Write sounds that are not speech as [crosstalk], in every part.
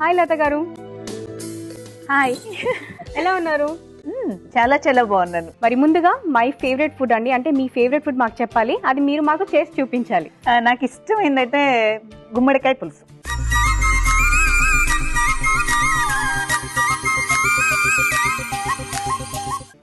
Hi లత గారు. Hi. ఎలా ఉన్నారు? చాలా చాలా బాగున్నాను. మరి ముందుగా మై ఫేవరెట్ ఫుడ్ అండి అంటే మీ ఫేవరెట్ ఫుడ్ మాకు చెప్పాలి అది మీరు మాకు చేసి చూపించాలి. నాకు ఇష్టం ఏంటంటే గుమ్మడికాయ పులుసు.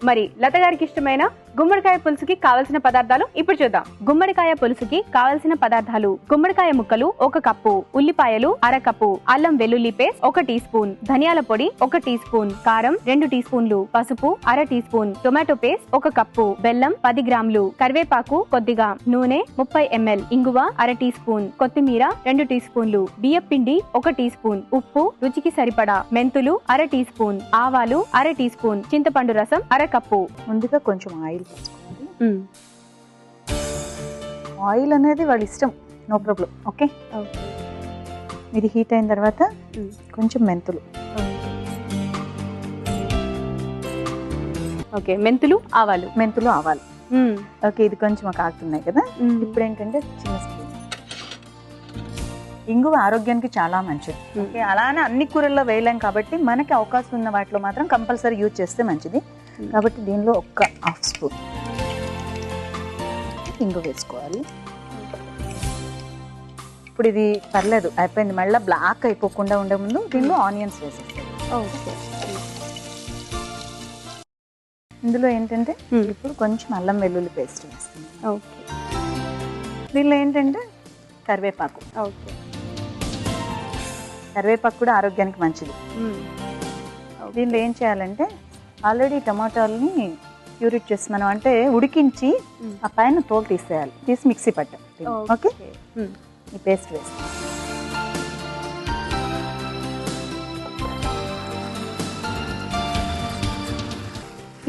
మరి లత గారికి ఇష్టమైన గుమ్మడికాయ పులుసుకి కావలసిన పదార్థాలు ఇప్పుడు చూద్దాం. గుమ్మడికాయ పులుసుకి కావలసిన పదార్థాలు గుమ్మడికాయ ముక్కలు ఒక కప్పు ఉల్లిపాయలు అర కప్పు అల్లం వెల్లుల్లి పేస్ట్ ఒక టీ స్పూన్ ధనియాల పొడి ఒక టీ స్పూన్ కారం రెండు టీ స్పూన్లు పసుపు అర టీ స్పూన్ టొమాటో పేస్ట్ ఒక కప్పు బెల్లం పది గ్రాములు కరివేపాకు కొద్దిగా నూనె ముప్పై ఎంఎల్ ఇంగువ అర టీ స్పూన్ కొత్తిమీర రెండు టీ స్పూన్లు బియ్యం పిండి ఒక టీ స్పూన్ ఉప్పు రుచికి సరిపడా మెంతులు అర టీ స్పూన్ ఆవాలు అర టీ స్పూన్ చింతపండు రసం అర కప్పు. ముందుగా కొంచెం ఆయిల్ పోసుకోవాలి ఆయిల్ అనేది వాళ్ళ ఇష్టం. నో ప్రాబ్లం ఓకే ఇది హీట్ అయిన తర్వాత కొంచెం మెంతులు. ఓకే మెంతులు ఆవాలు. మెంతులు ఆవాలి. ఓకే ఇది కొంచెం కాగుతున్నాయి కదా? ఇప్పుడు ఏంటంటే చిన్న స్పూన్. ఇంగువ ఆరోగ్యానికి చాలా మంచిది. ఓకే అలానే అన్ని కూరల్లో వేయలేం కాబట్టి మనకి అవకాశం ఉన్న వాటిలో మాత్రం కంపల్సరీ యూజ్ చేస్తే మంచిది. కాబట్టి దీనిలో ఒక్క హాఫ్ స్పూన్ ఇంగు వేసుకోవాలి. ఇప్పుడు ఇది పర్లేదు అయిపోయింది. మళ్ళీ బ్లాక్ అయిపోకుండా ఉండే ముందు దీనిలో ఆనియన్స్ వేసేస్తాం ఓకే. ఇందులో ఏంటంటే. ఇప్పుడు కొంచెం అల్లం వెల్లుల్లి పేస్ట్ వేస్తుంది ఓకే. దీనిలో ఏంటంటే కరివేపాకు. ఓకే. కరివేపాకు కూడా ఆరోగ్యానికి మంచిది. దీనిలో ఏం చేయాలంటే ఆల్రెడీ టమాటాలని ప్యూరిట్ చేసి మనం అంటే ఉడికించి ఆ పైన తోలు తీసేయాలి. తీసి మిక్సీ పట్టాలి ఓకే? ఈ పేస్ట్ వేసి.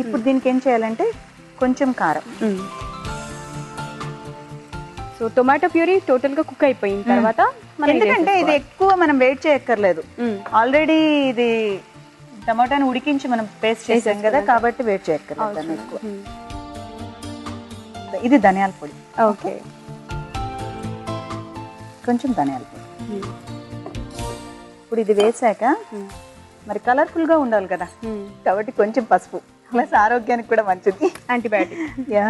ఇప్పుడు దీనికి ఏం చేయాలంటే కొంచెం కారం. సో టొమాటో ప్యూరీ టోటల్గా కుక్ అయిపోయిన తర్వాత ఎందుకంటే ఇది ఎక్కువ మనం వెయిట్ చేయక్కర్లేదు. ఆల్రెడీ ఇది టమాటాని ఉడికించి మనం పేస్ట్ చేసాం కదా. కాబట్టి వెయిట్ చేయక్కర్లేదు ఎక్కువ. ఇది ధనియాల పొడి ఓకే కొంచెం ధనియాల పొడి. ఇప్పుడు ఇది వేసాక. మరి కలర్ఫుల్గా ఉండాలి కదా. కాబట్టి కొంచెం పసుపు ప్లస్ ఆరోగ్యానికి కూడా మంచిది యాంటీబయాటిక్ యా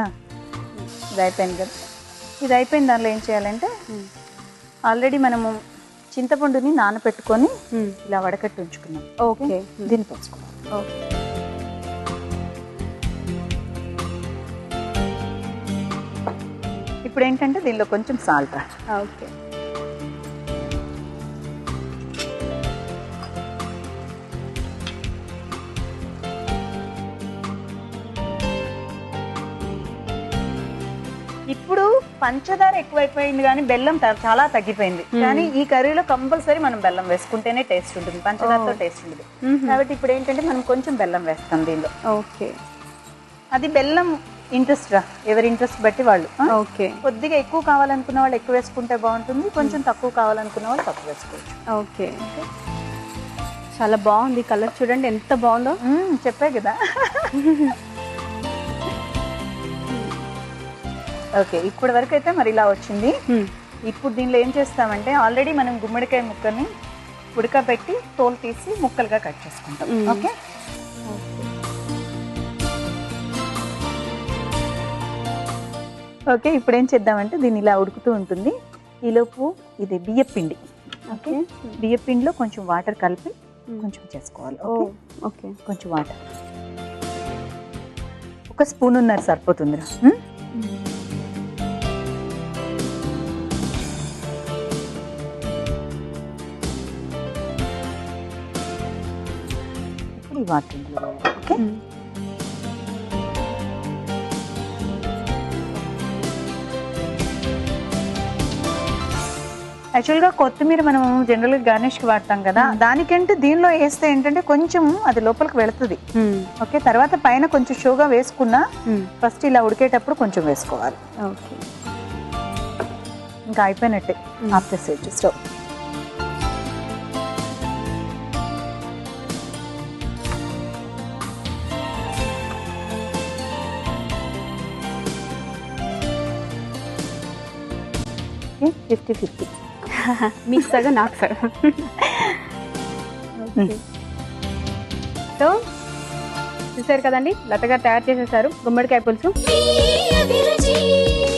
ఇది అయిపోయింది కదా ఇది అయిపోయిన దానిలో ఏం చేయాలంటే. ఆల్రెడీ మనము చింతపండుని నానబెట్టుకొని మ్మ్. ఇలా వడకట్టి ఉంచుకున్నాం. ఓకే. దీన్ని పోసుకోవాలి ఓకే. ఇప్పుడు ఏంటంటే దీనిలో కొంచెం సాల్ట్ ఓకే. పంచదార ఎక్కువైపోయింది కానీ బెల్లం చాలా తగ్గిపోయింది. కానీ ఈ కర్రీలో కంపల్సరీ మనం బెల్లం వేసుకుంటేనే టేస్ట్ ఉంటుంది. పంచదారతో టేస్ట్ ఉంటుంది. కాబట్టి ఇప్పుడు ఏంటంటే మనం కొంచెం బెల్లం వేస్తాం దీనిలో. ఓకే. అది బెల్లం ఇంట్రెస్ట్ రా. ఎవరి ఇంట్రెస్ట్ బట్టి వాళ్ళు? ఓకే. కొద్దిగా ఎక్కువ కావాలనుకున్న వాళ్ళు ఎక్కువ వేసుకుంటే బాగుంటుంది. కొంచెం తక్కువ కావాలనుకున్న వాళ్ళు తక్కువ వేసుకోవచ్చు. ఓకే. చాలా బాగుంది. కలర్ చూడండి ఎంత బాగుందో. చెప్పే కదా. [laughs] ఓకే ఇప్పటి వరకు అయితే మరి ఇలా వచ్చింది. ఇప్పుడు దీనిలో ఏం చేస్తామంటే ఆల్రెడీ మనం గుమ్మడికాయ ముక్కని ఉడకబెట్టి తోలు తీసి ముక్కలుగా కట్ చేసుకుంటాం. ఓకే? ఓకే ఇప్పుడు ఏం చేద్దామంటే దీన్ని ఇలా ఉడుకుతూ ఉంటుంది. ఈలోపు ఇది బియ్య పిండి ఓకే. బియ్య పిండిలో కొంచెం వాటర్ కలిపి కొంచెం చేసుకోవాలి. ఓకే? ఓకే. కొంచెం వాటర్. ఒక స్పూన్ ఉన్నారు సరిపోతుందిరా. ఈ వాటర్ ఇందులో వేయాలి, ఓకే. యాక్చువల్గా కొత్తిమీర మనం జనరల్గా గార్నిష్కి వాడతాం కదా దానికంటే దీనిలో వేస్తే ఏంటంటే కొంచెం అది లోపలికి వెళుతుంది. ఓకే తర్వాత పైన కొంచెం షోగా వేసుకున్నా. ఫస్ట్ ఇలా ఉడికేటప్పుడు కొంచెం వేసుకోవాలి. ఓకే ఇంకా అయిపోయినట్టే ఆఫ్ చేసేయచ్చు స్టవ్ ఫిఫ్టీ ఫిఫ్టీ మీకు సగం నాకు సగం ఓకే సో చూసారు కదండి? లత గారు తయారు చేసేసారు గుమ్మడికాయ పులుసు. మీ